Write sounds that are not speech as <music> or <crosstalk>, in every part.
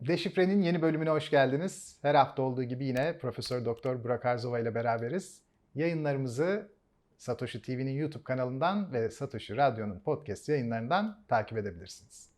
Deşifre'nin yeni bölümüne hoş geldiniz. Her hafta olduğu gibi yine Profesör Doktor Burak Arzova ile beraberiz. Yayınlarımızı Satoshi TV'nin YouTube kanalından ve Satoshi Radyo'nun podcast yayınlarından takip edebilirsiniz.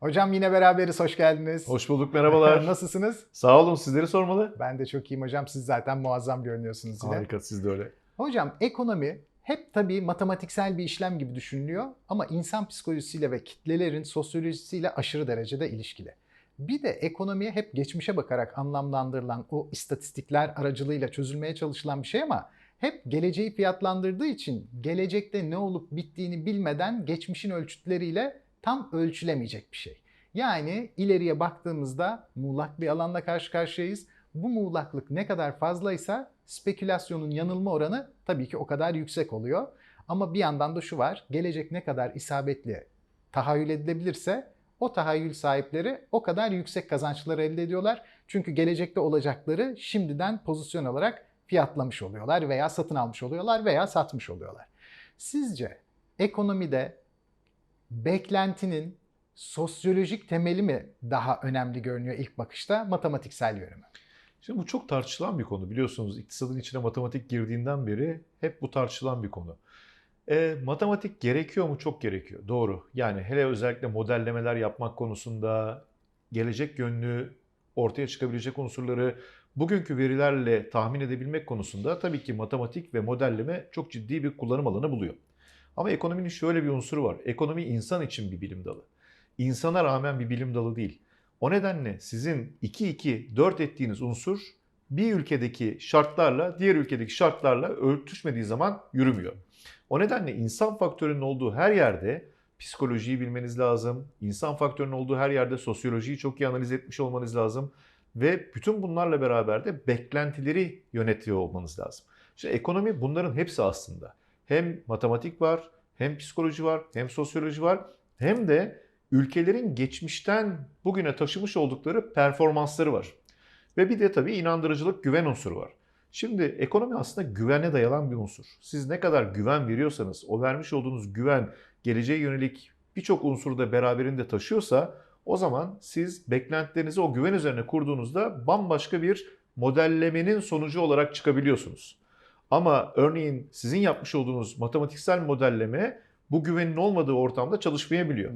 Hocam yine beraberiz, hoş geldiniz. Hoş bulduk, merhabalar. <laughs> Nasılsınız? Sağ olun, sizleri sormalı. Ben de çok iyiyim hocam. Siz zaten muazzam görünüyorsunuz yine. Harika, siz de öyle. Hocam ekonomi hep tabii matematiksel bir işlem gibi düşünülüyor ama insan psikolojisiyle ve kitlelerin sosyolojisiyle aşırı derecede ilişkili. Bir de ekonomiye hep geçmişe bakarak anlamlandırılan o istatistikler aracılığıyla çözülmeye çalışılan bir şey ama hep geleceği fiyatlandırdığı için gelecekte ne olup bittiğini bilmeden geçmişin ölçütleriyle tam ölçülemeyecek bir şey. Yani ileriye baktığımızda muğlak bir alanla karşı karşıyayız. Bu muğlaklık ne kadar fazlaysa spekülasyonun yanılma oranı tabii ki o kadar yüksek oluyor. Ama bir yandan da şu var, gelecek ne kadar isabetli tahayyül edilebilirse o tahayyül sahipleri o kadar yüksek kazançlar elde ediyorlar. Çünkü gelecekte olacakları şimdiden pozisyon olarak fiyatlamış oluyorlar veya satın almış oluyorlar veya satmış oluyorlar. Sizce ekonomide beklentinin sosyolojik temeli mi daha önemli görünüyor ilk bakışta, matematiksel yönü mü? Şimdi bu çok tartışılan bir konu. Biliyorsunuz iktisadın içine matematik girdiğinden beri hep bu tartışılan bir konu. E, matematik gerekiyor mu? Çok gerekiyor. Doğru. Yani hele özellikle modellemeler yapmak konusunda gelecek yönlü ortaya çıkabilecek unsurları bugünkü verilerle tahmin edebilmek konusunda tabii ki matematik ve modelleme çok ciddi bir kullanım alanı buluyor. Ama ekonominin şöyle bir unsuru var. Ekonomi insan için bir bilim dalı. İnsana rağmen bir bilim dalı değil. O nedenle sizin 2-2-4 ettiğiniz unsur bir ülkedeki şartlarla diğer ülkedeki şartlarla örtüşmediği zaman yürümüyor. O nedenle insan faktörünün olduğu her yerde psikolojiyi bilmeniz lazım. İnsan faktörünün olduğu her yerde sosyolojiyi çok iyi analiz etmiş olmanız lazım. Ve bütün bunlarla beraber de beklentileri yönetiyor olmanız lazım. İşte ekonomi bunların hepsi aslında. Hem matematik var, hem psikoloji var, hem sosyoloji var, hem de ülkelerin geçmişten bugüne taşımış oldukları performansları var. Ve bir de tabii inandırıcılık, güven unsuru var. Şimdi ekonomi aslında güvene dayalan bir unsur. Siz ne kadar güven veriyorsanız, o vermiş olduğunuz güven geleceğe yönelik birçok unsuru da beraberinde taşıyorsa o zaman siz beklentilerinizi o güven üzerine kurduğunuzda bambaşka bir modellemenin sonucu olarak çıkabiliyorsunuz. Ama örneğin sizin yapmış olduğunuz matematiksel modelleme bu güvenin olmadığı ortamda çalışmayabiliyor.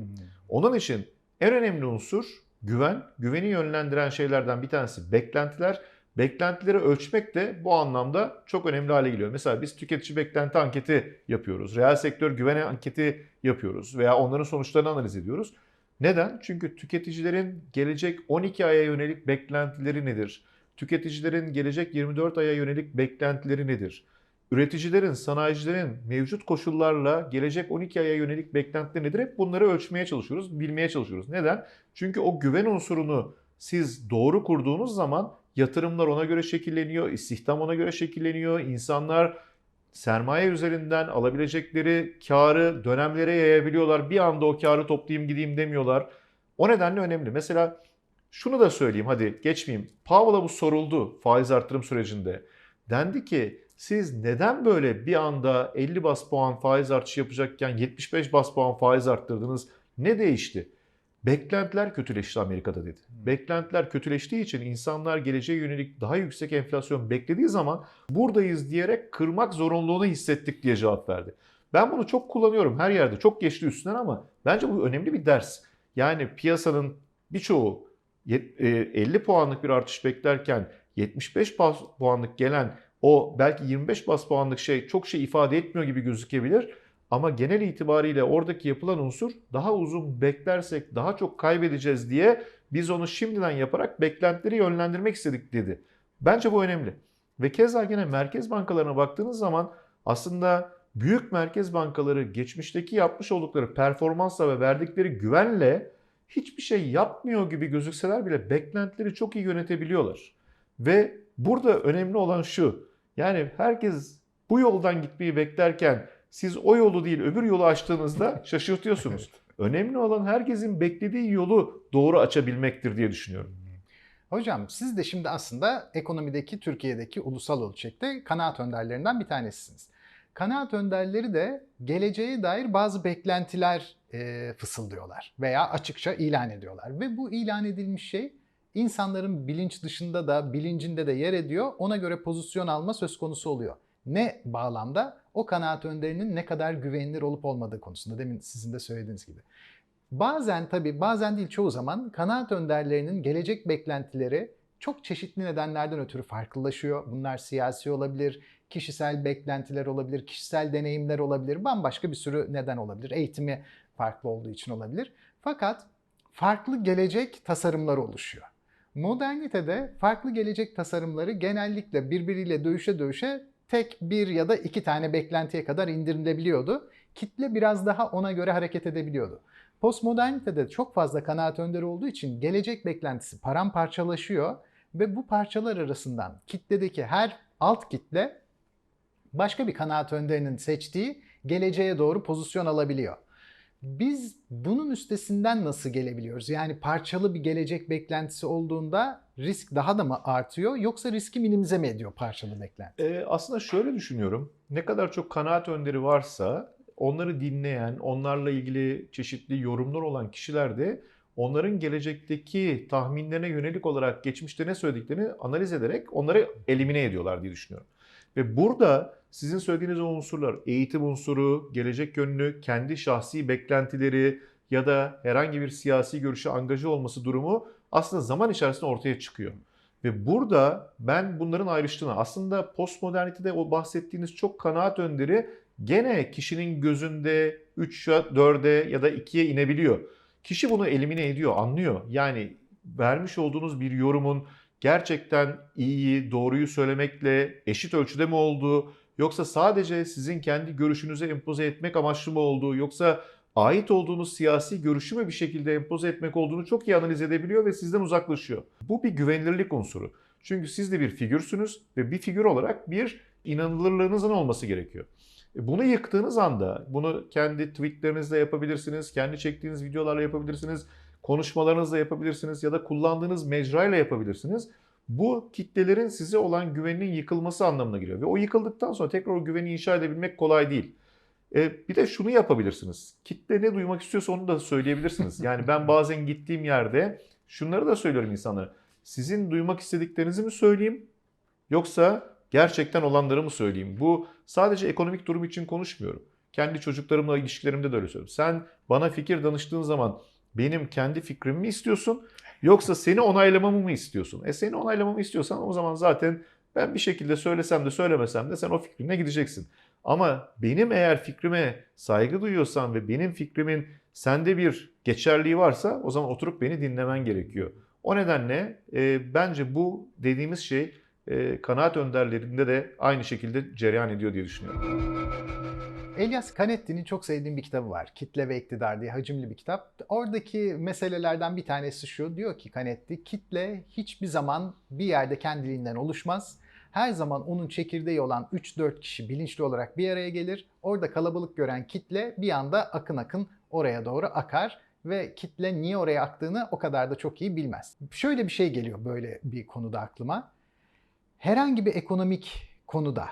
Onun için en önemli unsur güven. Güveni yönlendiren şeylerden bir tanesi beklentiler. Beklentileri ölçmek de bu anlamda çok önemli hale geliyor. Mesela biz tüketici beklenti anketi yapıyoruz. Reel sektör güven anketi yapıyoruz veya onların sonuçlarını analiz ediyoruz. Neden? Çünkü tüketicilerin gelecek 12 aya yönelik beklentileri nedir? Tüketicilerin gelecek 24 aya yönelik beklentileri nedir? Üreticilerin, sanayicilerin mevcut koşullarla gelecek 12 aya yönelik beklentileri nedir? Hep bunları ölçmeye çalışıyoruz, bilmeye çalışıyoruz. Neden? Çünkü o güven unsurunu siz doğru kurduğunuz zaman yatırımlar ona göre şekilleniyor, istihdam ona göre şekilleniyor, insanlar sermaye üzerinden alabilecekleri karı dönemlere yayabiliyorlar. Bir anda o karı toplayayım gideyim demiyorlar. O nedenle önemli. Mesela şunu da söyleyeyim hadi geçmeyeyim. Powell'a bu soruldu faiz artırım sürecinde. Dendi ki siz neden böyle bir anda 50 bas puan faiz artışı yapacakken 75 bas puan faiz arttırdınız? Ne değişti? Beklentiler kötüleşti Amerika'da dedi. Beklentiler kötüleştiği için insanlar geleceğe yönelik daha yüksek enflasyon beklediği zaman buradayız diyerek kırmak zorunluluğunu hissettik diye cevap verdi. Ben bunu çok kullanıyorum her yerde. Çok geçti üstünden ama bence bu önemli bir ders. Yani piyasanın birçoğu 50 puanlık bir artış beklerken 75 puanlık gelen o belki 25 bas puanlık şey çok şey ifade etmiyor gibi gözükebilir. Ama genel itibariyle oradaki yapılan unsur daha uzun beklersek daha çok kaybedeceğiz diye biz onu şimdiden yaparak beklentileri yönlendirmek istedik dedi. Bence bu önemli. Ve keza yine merkez bankalarına baktığınız zaman aslında büyük merkez bankaları geçmişteki yapmış oldukları performansla ve verdikleri güvenle hiçbir şey yapmıyor gibi gözükseler bile beklentileri çok iyi yönetebiliyorlar. Ve burada önemli olan şu. Yani herkes bu yoldan gitmeyi beklerken siz o yolu değil öbür yolu açtığınızda <laughs> şaşırtıyorsunuz. Önemli olan herkesin beklediği yolu doğru açabilmektir diye düşünüyorum. Hocam siz de şimdi aslında ekonomideki Türkiye'deki ulusal ölçekte kanaat önderlerinden bir tanesisiniz. Kanaat önderleri de geleceğe dair bazı beklentiler e, fısıldıyorlar veya açıkça ilan ediyorlar. Ve bu ilan edilmiş şey insanların bilinç dışında da bilincinde de yer ediyor. Ona göre pozisyon alma söz konusu oluyor. Ne bağlamda? O kanaat önderinin ne kadar güvenilir olup olmadığı konusunda demin sizin de söylediğiniz gibi. Bazen tabii bazen değil çoğu zaman kanaat önderlerinin gelecek beklentileri çok çeşitli nedenlerden ötürü farklılaşıyor. Bunlar siyasi olabilir, kişisel beklentiler olabilir, kişisel deneyimler olabilir, bambaşka bir sürü neden olabilir. Eğitimi farklı olduğu için olabilir. Fakat farklı gelecek tasarımları oluşuyor. Modernitede farklı gelecek tasarımları genellikle birbiriyle dövüşe dövüşe tek bir ya da iki tane beklentiye kadar indirilebiliyordu. Kitle biraz daha ona göre hareket edebiliyordu. Postmodernitede çok fazla kanaat önderi olduğu için gelecek beklentisi paramparçalaşıyor ve bu parçalar arasından kitledeki her alt kitle başka bir kanaat önderinin seçtiği geleceğe doğru pozisyon alabiliyor. Biz bunun üstesinden nasıl gelebiliyoruz? Yani parçalı bir gelecek beklentisi olduğunda risk daha da mı artıyor yoksa riski minimize mi ediyor parçalı beklenti? Ee, aslında şöyle düşünüyorum. Ne kadar çok kanaat önderi varsa onları dinleyen, onlarla ilgili çeşitli yorumlar olan kişiler de onların gelecekteki tahminlerine yönelik olarak geçmişte ne söylediklerini analiz ederek onları elimine ediyorlar diye düşünüyorum. Ve burada sizin söylediğiniz o unsurlar, eğitim unsuru, gelecek yönlü, kendi şahsi beklentileri ya da herhangi bir siyasi görüşe angaja olması durumu aslında zaman içerisinde ortaya çıkıyor. Ve burada ben bunların ayrıştığını, aslında postmodernitede o bahsettiğiniz çok kanaat önderi gene kişinin gözünde 3'e, 4'e ya da 2'ye inebiliyor. Kişi bunu elimine ediyor, anlıyor. Yani vermiş olduğunuz bir yorumun gerçekten iyiyi, doğruyu söylemekle eşit ölçüde mi olduğu, yoksa sadece sizin kendi görüşünüze empoze etmek amaçlı mı olduğu, yoksa ait olduğunuz siyasi görüşü mü bir şekilde empoze etmek olduğunu çok iyi analiz edebiliyor ve sizden uzaklaşıyor. Bu bir güvenilirlik unsuru. Çünkü siz de bir figürsünüz ve bir figür olarak bir inanılırlığınızın olması gerekiyor. E, Bunu yıktığınız anda, bunu kendi tweetlerinizle yapabilirsiniz, kendi çektiğiniz videolarla yapabilirsiniz, konuşmalarınızla yapabilirsiniz ya da kullandığınız mecrayla yapabilirsiniz. Bu kitlelerin size olan güveninin yıkılması anlamına geliyor. Ve o yıkıldıktan sonra tekrar o güveni inşa edebilmek kolay değil. E, bir de şunu yapabilirsiniz. Kitle ne duymak istiyorsa onu da söyleyebilirsiniz. <laughs> Yani ben bazen gittiğim yerde şunları da söylüyorum insanlara. Sizin duymak istediklerinizi mi söyleyeyim yoksa gerçekten olanları mı söyleyeyim? Bu sadece ekonomik durum için konuşmuyorum. Kendi çocuklarımla ilişkilerimde de öyle söylüyorum. Sen bana fikir danıştığın zaman benim kendi fikrimi mi istiyorsun yoksa seni onaylamamı mı istiyorsun? E seni onaylamamı istiyorsan o zaman zaten ben bir şekilde söylesem de söylemesem de sen o fikrine gideceksin. Ama benim eğer fikrime saygı duyuyorsan ve benim fikrimin sende bir geçerliği varsa o zaman oturup beni dinlemen gerekiyor. O nedenle e, bence bu dediğimiz şey e, kanaat önderlerinde de aynı şekilde cereyan ediyor diye düşünüyorum. Elias Canetti'nin çok sevdiğim bir kitabı var. Kitle ve İktidar diye hacimli bir kitap. Oradaki meselelerden bir tanesi şu. Diyor ki Canetti, kitle hiçbir zaman bir yerde kendiliğinden oluşmaz. Her zaman onun çekirdeği olan 3-4 kişi bilinçli olarak bir araya gelir. Orada kalabalık gören kitle bir anda akın akın oraya doğru akar ve kitle niye oraya aktığını o kadar da çok iyi bilmez. Şöyle bir şey geliyor böyle bir konuda aklıma. Herhangi bir ekonomik konuda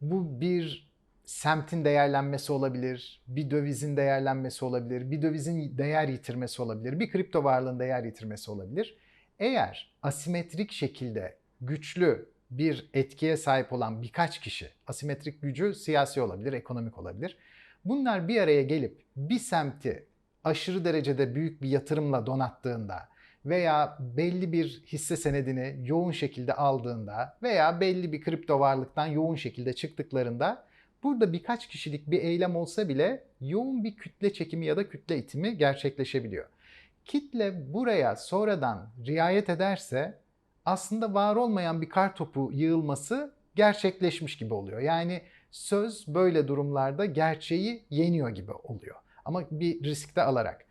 bu bir semtin değerlenmesi olabilir, bir dövizin değerlenmesi olabilir, bir dövizin değer yitirmesi olabilir, bir kripto varlığın değer yitirmesi olabilir. Eğer asimetrik şekilde güçlü bir etkiye sahip olan birkaç kişi, asimetrik gücü siyasi olabilir, ekonomik olabilir. Bunlar bir araya gelip bir semti aşırı derecede büyük bir yatırımla donattığında veya belli bir hisse senedini yoğun şekilde aldığında veya belli bir kripto varlıktan yoğun şekilde çıktıklarında burada birkaç kişilik bir eylem olsa bile yoğun bir kütle çekimi ya da kütle itimi gerçekleşebiliyor. Kitle buraya sonradan riayet ederse aslında var olmayan bir kar topu yığılması gerçekleşmiş gibi oluyor. Yani söz böyle durumlarda gerçeği yeniyor gibi oluyor. Ama bir riskte alarak.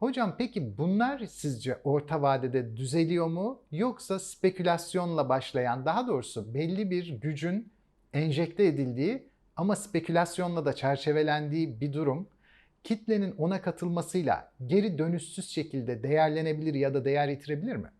Hocam peki bunlar sizce orta vadede düzeliyor mu yoksa spekülasyonla başlayan daha doğrusu belli bir gücün enjekte edildiği ama spekülasyonla da çerçevelendiği bir durum kitlenin ona katılmasıyla geri dönüşsüz şekilde değerlenebilir ya da değer yitirebilir mi?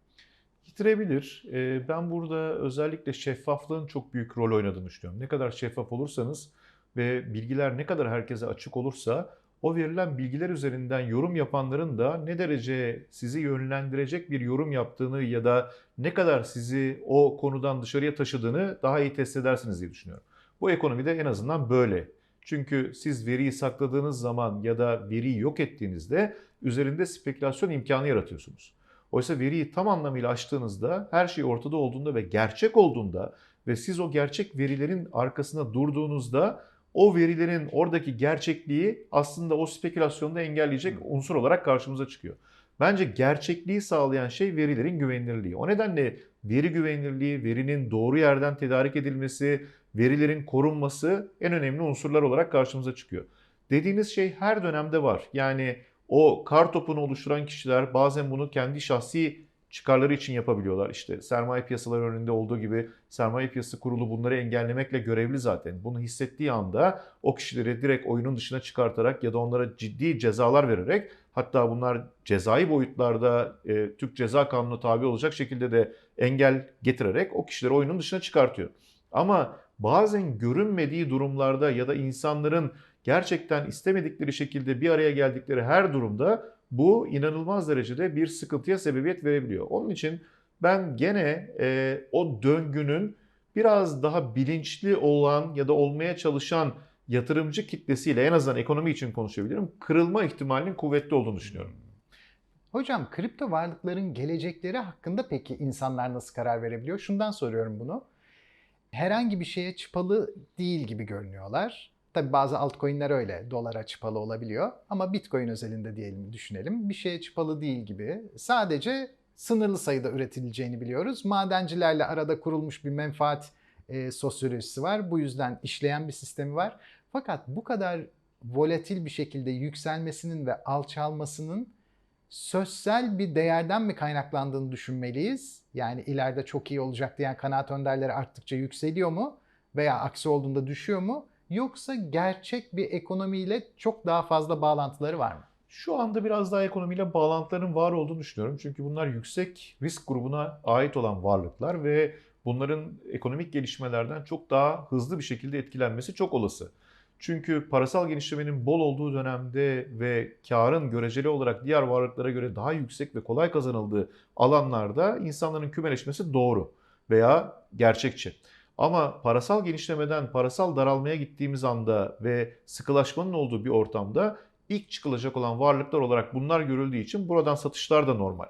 Yitirebilir. Ee, Ben burada özellikle şeffaflığın çok büyük rol oynadığını düşünüyorum. Ne kadar şeffaf olursanız ve bilgiler ne kadar herkese açık olursa o verilen bilgiler üzerinden yorum yapanların da ne derece sizi yönlendirecek bir yorum yaptığını ya da ne kadar sizi o konudan dışarıya taşıdığını daha iyi test edersiniz diye düşünüyorum. Bu ekonomide en azından böyle. Çünkü siz veriyi sakladığınız zaman ya da veriyi yok ettiğinizde üzerinde spekülasyon imkanı yaratıyorsunuz. Oysa veriyi tam anlamıyla açtığınızda her şey ortada olduğunda ve gerçek olduğunda ve siz o gerçek verilerin arkasında durduğunuzda o verilerin oradaki gerçekliği aslında o spekülasyonu da engelleyecek unsur olarak karşımıza çıkıyor. Bence gerçekliği sağlayan şey verilerin güvenilirliği. O nedenle veri güvenilirliği, verinin doğru yerden tedarik edilmesi, verilerin korunması en önemli unsurlar olarak karşımıza çıkıyor. Dediğiniz şey her dönemde var. Yani o kar topunu oluşturan kişiler bazen bunu kendi şahsi çıkarları için yapabiliyorlar. İşte sermaye piyasaları önünde olduğu gibi sermaye piyasası kurulu bunları engellemekle görevli zaten. Bunu hissettiği anda o kişileri direkt oyunun dışına çıkartarak ya da onlara ciddi cezalar vererek hatta bunlar cezai boyutlarda e, Türk Ceza Kanunu tabi olacak şekilde de engel getirerek o kişileri oyunun dışına çıkartıyor. Ama bazen görünmediği durumlarda ya da insanların gerçekten istemedikleri şekilde bir araya geldikleri her durumda bu inanılmaz derecede bir sıkıntıya sebebiyet verebiliyor. Onun için ben gene e, o döngünün biraz daha bilinçli olan ya da olmaya çalışan yatırımcı kitlesiyle en azından ekonomi için konuşabilirim. Kırılma ihtimalinin kuvvetli olduğunu düşünüyorum. Hocam kripto varlıkların gelecekleri hakkında peki insanlar nasıl karar verebiliyor? Şundan soruyorum bunu. Herhangi bir şeye çıpalı değil gibi görünüyorlar. Tabi bazı altcoin'ler öyle dolara çıpalı olabiliyor ama Bitcoin özelinde diyelim düşünelim. Bir şeye çıpalı değil gibi. Sadece sınırlı sayıda üretileceğini biliyoruz. Madencilerle arada kurulmuş bir menfaat e, sosyolojisi var. Bu yüzden işleyen bir sistemi var. Fakat bu kadar volatil bir şekilde yükselmesinin ve alçalmasının sözsel bir değerden mi kaynaklandığını düşünmeliyiz? Yani ileride çok iyi olacak diyen kanaat önderleri arttıkça yükseliyor mu? Veya aksi olduğunda düşüyor mu? Yoksa gerçek bir ekonomiyle çok daha fazla bağlantıları var mı? Şu anda biraz daha ekonomiyle bağlantıların var olduğunu düşünüyorum. Çünkü bunlar yüksek risk grubuna ait olan varlıklar ve bunların ekonomik gelişmelerden çok daha hızlı bir şekilde etkilenmesi çok olası. Çünkü parasal genişlemenin bol olduğu dönemde ve karın göreceli olarak diğer varlıklara göre daha yüksek ve kolay kazanıldığı alanlarda insanların kümeleşmesi doğru veya gerçekçi. Ama parasal genişlemeden parasal daralmaya gittiğimiz anda ve sıkılaşmanın olduğu bir ortamda ilk çıkılacak olan varlıklar olarak bunlar görüldüğü için buradan satışlar da normal.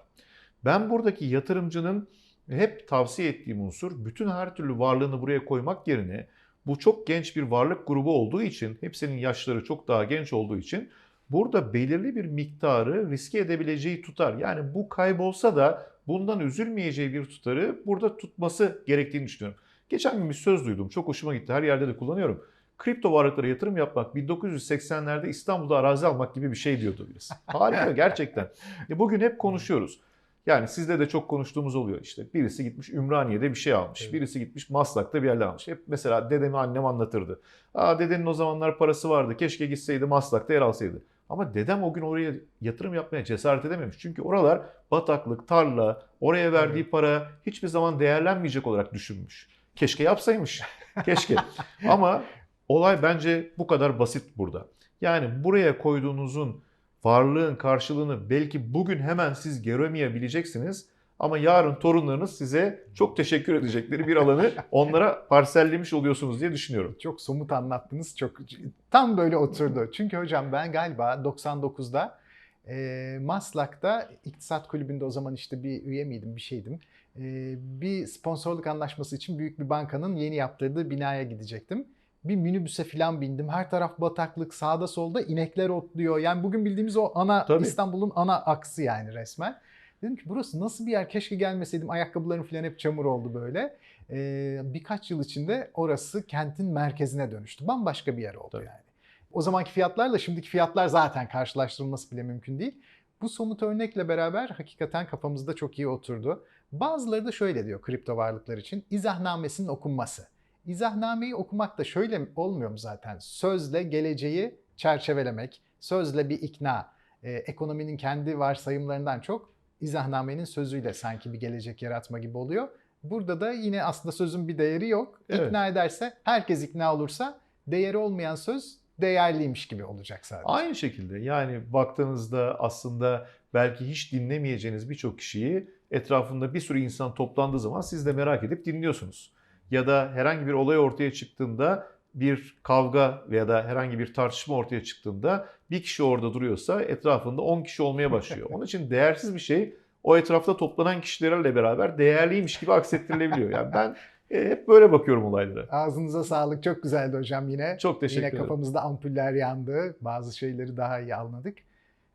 Ben buradaki yatırımcının hep tavsiye ettiğim unsur bütün her türlü varlığını buraya koymak yerine bu çok genç bir varlık grubu olduğu için hepsinin yaşları çok daha genç olduğu için burada belirli bir miktarı riske edebileceği tutar. Yani bu kaybolsa da bundan üzülmeyeceği bir tutarı burada tutması gerektiğini düşünüyorum. Geçen gün bir söz duydum. Çok hoşuma gitti. Her yerde de kullanıyorum. Kripto varlıklara yatırım yapmak 1980'lerde İstanbul'da arazi almak gibi bir şey diyordu birisi. Harika gerçekten. E bugün hep konuşuyoruz. Yani sizde de çok konuştuğumuz oluyor işte. Birisi gitmiş Ümraniye'de bir şey almış. Evet. Birisi gitmiş Maslak'ta bir yerden almış. Hep mesela dedemi annem anlatırdı. Aa dedenin o zamanlar parası vardı. Keşke gitseydi Maslak'ta yer alsaydı. Ama dedem o gün oraya yatırım yapmaya cesaret edememiş. Çünkü oralar bataklık, tarla, oraya verdiği para hiçbir zaman değerlenmeyecek olarak düşünmüş. Keşke yapsaymış. Keşke. <laughs> Ama olay bence bu kadar basit burada. Yani buraya koyduğunuzun varlığın karşılığını belki bugün hemen siz göremeyebileceksiniz. Ama yarın torunlarınız size çok teşekkür edecekleri bir alanı <laughs> onlara parsellemiş oluyorsunuz diye düşünüyorum. Çok somut anlattınız. Çok tam böyle oturdu. Çünkü hocam ben galiba 99'da e, Maslak'ta iktisat kulübünde o zaman işte bir üye miydim bir şeydim. E, bir sponsorluk anlaşması için büyük bir bankanın yeni yaptırdığı binaya gidecektim. Bir minibüse falan bindim. Her taraf bataklık, sağda solda inekler otluyor. Yani bugün bildiğimiz o ana Tabii. İstanbul'un ana aksı yani resmen. Dedim ki burası nasıl bir yer? Keşke gelmeseydim. Ayakkabılarım falan hep çamur oldu böyle. Ee, birkaç yıl içinde orası kentin merkezine dönüştü. Bambaşka bir yer oldu Tabii. yani. O zamanki fiyatlarla şimdiki fiyatlar zaten karşılaştırılması bile mümkün değil. Bu somut örnekle beraber hakikaten kafamızda çok iyi oturdu. Bazıları da şöyle diyor kripto varlıklar için. İzahnamesinin okunması. İzahnameyi okumak da şöyle olmuyor mu zaten? Sözle geleceği çerçevelemek, sözle bir ikna, e, ekonominin kendi varsayımlarından çok izahnamenin sözüyle sanki bir gelecek yaratma gibi oluyor. Burada da yine aslında sözün bir değeri yok. Evet. İkna ederse, herkes ikna olursa değeri olmayan söz değerliymiş gibi olacak sadece. Aynı şekilde yani baktığınızda aslında belki hiç dinlemeyeceğiniz birçok kişiyi etrafında bir sürü insan toplandığı zaman siz de merak edip dinliyorsunuz. Ya da herhangi bir olay ortaya çıktığında bir kavga veya da herhangi bir tartışma ortaya çıktığında bir kişi orada duruyorsa etrafında 10 kişi olmaya başlıyor. <laughs> Onun için değersiz bir şey o etrafta toplanan kişilerle beraber değerliymiş gibi aksettirilebiliyor. Yani ben e, hep böyle bakıyorum olaylara. Ağzınıza sağlık. Çok güzeldi hocam yine. Çok teşekkür Yine ederim. kafamızda ampuller yandı. Bazı şeyleri daha iyi anladık.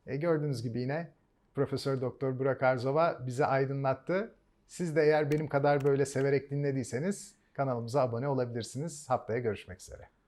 E, gördüğünüz gibi yine Profesör Doktor Burak Arzova bizi aydınlattı. Siz de eğer benim kadar böyle severek dinlediyseniz kanalımıza abone olabilirsiniz. Haftaya görüşmek üzere.